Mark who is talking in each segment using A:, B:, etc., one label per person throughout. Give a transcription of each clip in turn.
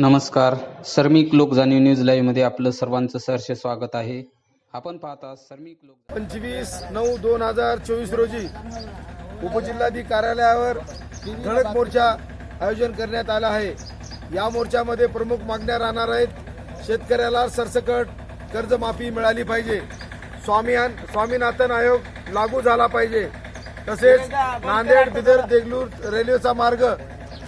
A: नमस्कार. सर्मिक लोक जाणीव न्यूज लाईव्हमध्ये आपलं सर्वांचं सहर्ष स्वागत आहे. आपण पाहता सर्मिक लोक
B: पंचवीस नऊ दोन हजार चोवीस रोजी उपजिल्हाधिकारी कार्यालयावर ठळक मोर्चा आयोजन करण्यात आला आहे. या मोर्चामध्ये प्रमुख मागण्या राहणार आहेत. शेतकऱ्याला सरसकट कर्जमाफी मिळाली पाहिजे. स्वामी स्वामीनाथन आयोग लागू झाला पाहिजे. तसेच नांदेड बिदर देगलूर रेल्वेचा मार्ग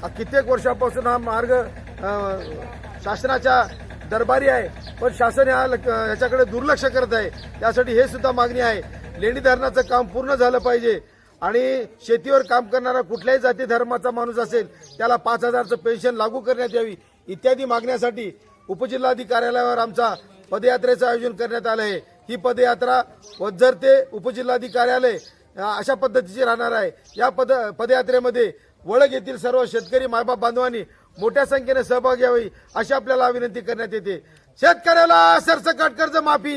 B: हा कित्येक वर्षापासून हा मार्ग शासनाच्या दरबारी आहे पण शासन या याच्याकडे दुर्लक्ष करत आहे. त्यासाठी हे सुद्धा मागणी आहे. लेणी धरणाचं काम पूर्ण झालं पाहिजे. आणि शेतीवर काम करणारा कुठल्याही जाती धर्माचा माणूस असेल त्याला पाच हजारचं पेन्शन लागू करण्यात यावी इत्यादी मागण्यासाठी उपजिल्हाधिकारी कार्यालयावर आमचा पदयात्रेचं आयोजन करण्यात आलं आहे. ही पदयात्रा वज्जर ते उपजिल्हाधिकारी कार्यालय अशा पद्धतीची राहणार आहे. या पद पदयात्रेमध्ये वळग येथील सर्व शेतकरी मायबाप बांधवांनी मोठ्या संख्येने सहभाग घ्यावी अशी आपल्याला विनंती करण्यात येते. शेतकऱ्याला सरसकट कर्ज माफी.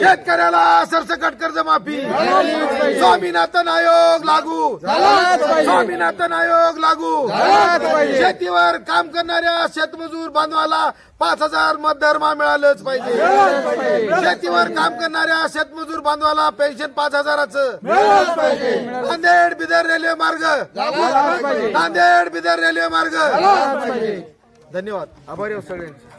B: शेतकऱ्याला सरसकट कर्ज माफी. स्वामीनाथन आयोग लागू. स्वामीनाथन आयोग लागू. शेतीवर काम करणाऱ्या शेतमजूर बांधवाला पाच हजार मतधर्मा मिळालंच पाहिजे. शेतीवर काम करणाऱ्या शेतमजूर बांधवाला पेन्शन पाच हजाराचं. नांदेड बिदर रेल्वे मार्ग. नांदेड बिदर रेल्वे मार्ग. धन्यवाद. आभारी आहोत सगळ्यांचे.